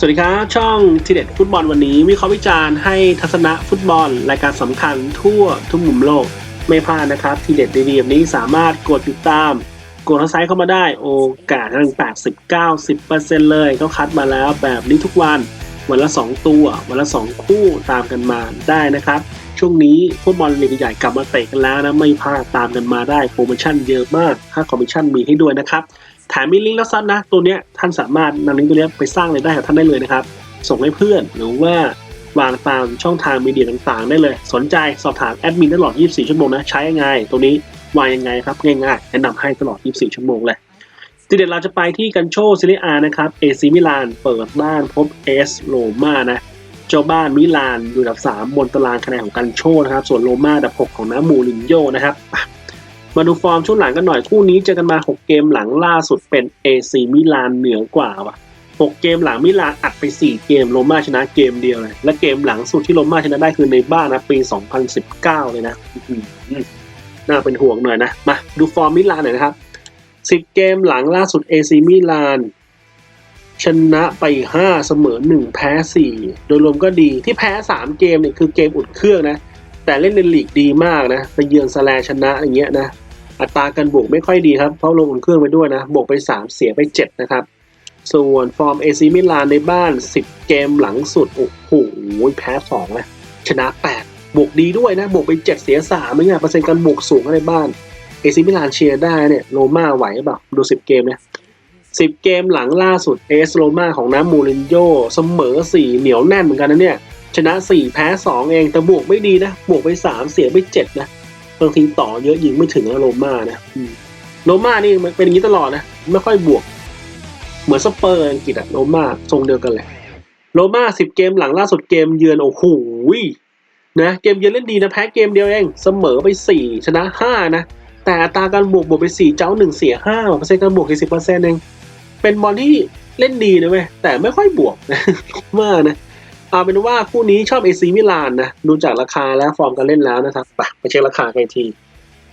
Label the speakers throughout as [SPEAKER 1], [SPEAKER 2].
[SPEAKER 1] สวัสดีครับ ช่องทีเด็ดฟุตบอลวันนี้วิเคราะห์วิจารณ์ให้ทัศนะฟุตบอล รายการสำคัญทั่วทุกมุมโลก ไม่พลาดนะครับ ทีเด็ดดีๆแบบนี้สามารถกดติดตาม กดทักไซเข้ามาได้โอกาสทั้ง80 90%เลยก็คัดมาแล้วแบบนี้ทุกวัน วันละ 2 ตัว วันละ 2 คู่ตามกันมาได้นะครับ ช่วงนี้ฟุตบอลลีกใหญ่กลับมาเตะกันแล้วนะไม่พลาดตามกันมาได้โปรโมชั่นเยอะมากค่าคอมมิชชั่นมีให้ด้วยนะครับ แถมมีลิงก์แล้วซับนะ ตัวเนี้ยท่านสามารถนำลิงก์ตัวเนี้ยไปสร้างรายได้กับท่านได้เลยนะครับ ส่งให้เพื่อนหรือว่าวางตามช่องทางมีเดียต่างๆ ได้เลย สนใจสอบถามแอดมินตลอด 24 ชั่วโมงนะ ใช้ยังไง ตัวนี้วางยังไงครับ ง่ายๆ แนะนำให้ตลอด 24 ชั่วโมงเลยทีเด็ดเราจะไปที่กันโชซิลิอานะครับเอซิมิลานเปิดบ้านพบเอสโรม่านะเจ้าบ้านมิลานอยู่อันดับ 3 บนตารางคะแนนของกันโชนะครับ ส่วนโรม่าอันดับ 6 ของน้ำมูรินโญ่นะครับ มาดูฟอร์มช่วงหลังกันหน่อยคู่นี้เจอกันมา6 เกมหลังล่าสุดเป็น AC มิลานเหนือกว่าว่ะ6เกมหลังมิลานอัดไป4เกมโรม่าชนะเกมเดียวเลย และเกมหลังสุดที่โรม่าชนะได้คือในบ้านนะปี 2019 เลยนะน่าเป็นห่วงหน่อยนะ มาดูฟอร์มมิลานหน่อยนะครับ10เกมหลังล่าสุด AC มิลานชนะไป5เสมอ1แพ้4โดยรวมก็ดีที่แพ้3เกมเนี่ยคือเกมอุ่นเครื่องนะ แต่เล่นในลีกดีมากนะไปเยือนสแลชนะอย่างเงี้ยนะ อัตราการบวกไม่ค่อยดีครับ เพราะลงอุ่นเครื่องไปด้วยนะ บวกไป 3 เสียไป 7 นะครับ ส่วนฟอร์มเอซิมิลานในบ้าน 10 เกมหลังสุด โอ้โหแพ้2นะชนะ 8 บวกดีด้วยนะ บวกไป 7 เสีย3ไม่เนี่ยเปอร์เซ็นต์การบวกสูงในบ้านเอซิมิลานเชียร์ได้เนี่ยโรม่าไหวเปล่าดู 10 เกมเนี่ย10เกมหลังล่าสุดเอสโรม่าของน้ำมูรินโญ่เสมอ 4 เหนียวแน่นเหมือนกันนะเนี่ย ชนะ 4 แพ้ 2 เองแต่บวกไม่ดีนะ บวกไป 3 เสียไป 7 นะ บางทีต่อเยอะยิงไม่ถึงนะโรม่านะโรม่านี่มันเป็นอย่างนี้ตลอดนะไม่ค่อยบวก เหมือนสเปอร์อังกฤษอะโรม่าทรงเดียวกันเลยโรม่า10เกมหลังล่าสุดเกมเยือนโอ้โหนะเกมเยือนเล่นดีนะแพ้เกมเดียวเองเสมอไป4ชนะ5นะแต่อัตราการบวกบวกไป4เจ้า1เสีย5เปอร์เซ็นต์การบวก40เปอร์เซ็นต์เองเป็นบอลที่เล่นดีนะเว้ยแต่ไม่ค่อยบวกนะมากนะ เอาเป็นว่าคู่นี้ชอบ AC มิลานนะดูจากราคาและฟอร์มการเล่นแล้วนะครับไปเช็คราคากันอีกที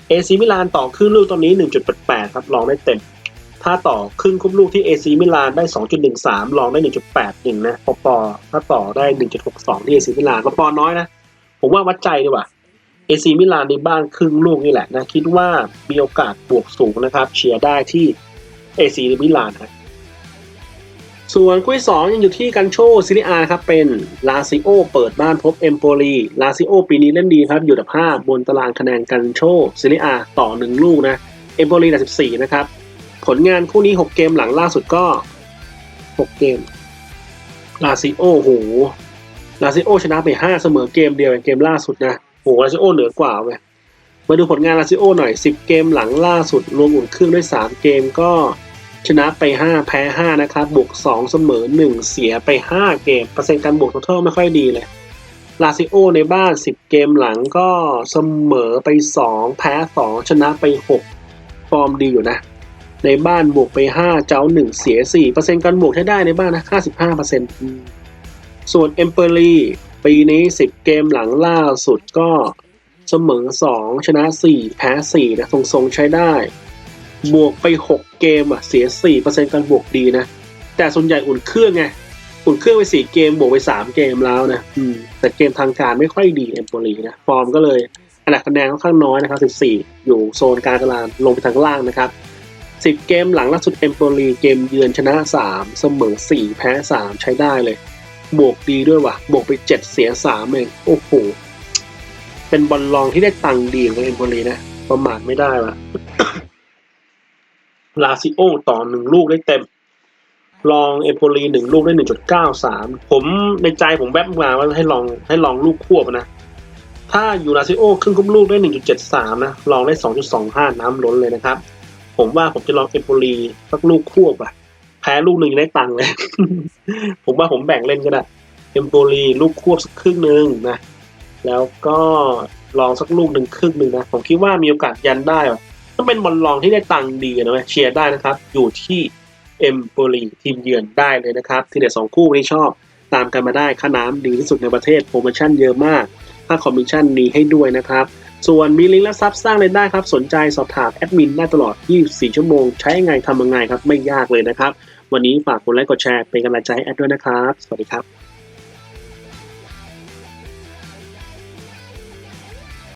[SPEAKER 1] AC มิลานต่อครึ่งลูกตอนนี้ 1.88 ครับลองได้เต็ม ถ้าต่อครึ่งคุ้มลูกที่ AC มิลานได้ 2.13 ลองได้ 1.81 นะปอปอถ้าต่อได้ 1.62 ที่ AC มิลานปอปอน้อยนะ ผมว่าวัดใจดีกว่า AC มิลานในบ้านครึ่งลูกนี่แหละนะ คิดว่ามีโอกาสบวกสูงนะครับ เชียร์ได้ที่ AC มิลานครับ ส่วนคู่ที่สองยังอยู่ที่กันโชซิลิอาครับเป็นลาซิโอเปิดบ้านพบเอมโปลีลาซิโอปีนี้เล่นดีครับ อยู่อันดับ5บนตารางคะแนนกันโชซิลิอาต่อ 1 ลูกนะเอมโปลีอันดับ14 นะครับ ผลงานคู่นี้ 6 เกมหลังล่าสุดก็ 6 เกมลาซิโอโหลาซิโอชนะไป 5 เสมอเกมเดียวเกมล่าสุดนะโหลาซิโอเหนือกว่าเว้ยมาดูผลงานลาซิโอหน่อย 10 เกมหลังล่าสุด รวมอุ่นเครื่องด้วย 3 เกมก็ ชนะไป 5 แพ้ 5 นะครับ บวก 2 เสมอ 1 เสียไป 5 เกม เปอร์เซ็นต์การบวกทั้งทไม่ค่อยดีเลยลาซิโอในบ้าน 10 เกมหลังก็เสมอไป 2 แพ้ 2 ชนะไป 6 ฟอร์มดีอยู่นะ ในบ้านบวกไป 5 เจ้า 1 เสีย 4 เปอร์เซ็นต์การบวกใช้ได้ในบ้านนะ 55เปอร์เซ็นต์ส่วนเอมเปอรีปีนี้ 10 เกมหลังล่าสุดก็เสมอ 2 ชนะ 4 แพ้ 4 นะทรงๆใช้ได้ บวกไป 6 เกมอะเสีย 4%การบวกดีนะ แต่ส่วนใหญ่อุ่นเครื่องไง อุ่นเครื่องไป 4 เกมบวกไป 3 เกมแล้วนะอืมแต่เกมทางการไม่ค่อยดีเอมโปลีนะ ฟอร์มก็เลยอันดับคะแนนค่อนข้างน้อยนะครับ 14 อยู่โซนกางตารางลงไปทางล่างนะครับ 10 เกมหลังล่าสุดเอมโปลีเกมเยือนชนะ 3 เสมอ 4 แพ้ 3 ใช้ได้เลย บวกดีด้วยว่ะ บวกไป 7 เสีย 3 เอง โอ้โห เป็นบอลลองที่ได้ตังค์ดีของเอมโปลีนะ ประมาทไม่ได้ว่ะ ลาซิโอต่อหนึ่งลูกได้เต็ม ลองเอโปลีหนึ่งลูกได้หนึ่งจุดเก้าสามผมในใจผมแวบมาว่าให้ลองให้ลองลูกควบนะ ถ้าอยู่ลาซิโอครึ่งคุ้มลูกได้หนึ่งจุดเจ็ดสามนะ ลองได้สองจุดสองห้าน้ำล้นเลยนะครับ ผมว่าผมจะลองเอโปลีสักลูกควบอะแพ้ลูกหนึ่งได้ตังค์เลย ผมว่าผมแบ่งเล่นก็ได้เอมโปลีลูกควบสักครึ่งหนึ่งนะ แล้วก็ลองสักลูกหนึ่งครึ่งหนึ่งนะ ผมคิดว่ามีโอกาสยันได้ว่ะ ต้องเป็นบอลลองที่ได้ตังดีนะเว้ยเชียร์ได้นะครับ อยู่ที่เอมโปลีทีมเยือนได้เลยนะครับ ที่เด็ดสองคู่นี้ชอบตามกันมาได้ค่าน้ำดีที่สุดในประเทศโปรโมชั่นเยอะมาก ค่าคอมมิชชั่นมีให้ด้วยนะครับ ส่วนมีลิงก์และซับสร้างเลยได้ครับ สนใจสอบถามแอดมินได้ตลอด 24 ชั่วโมง ใช้ยังไงทำยังไงครับ ไม่ยากเลยนะครับ วันนี้ฝากกดไลค์กดแชร์เป็นกำลังใจให้แอดด้วยนะครับ สวัสดีครับ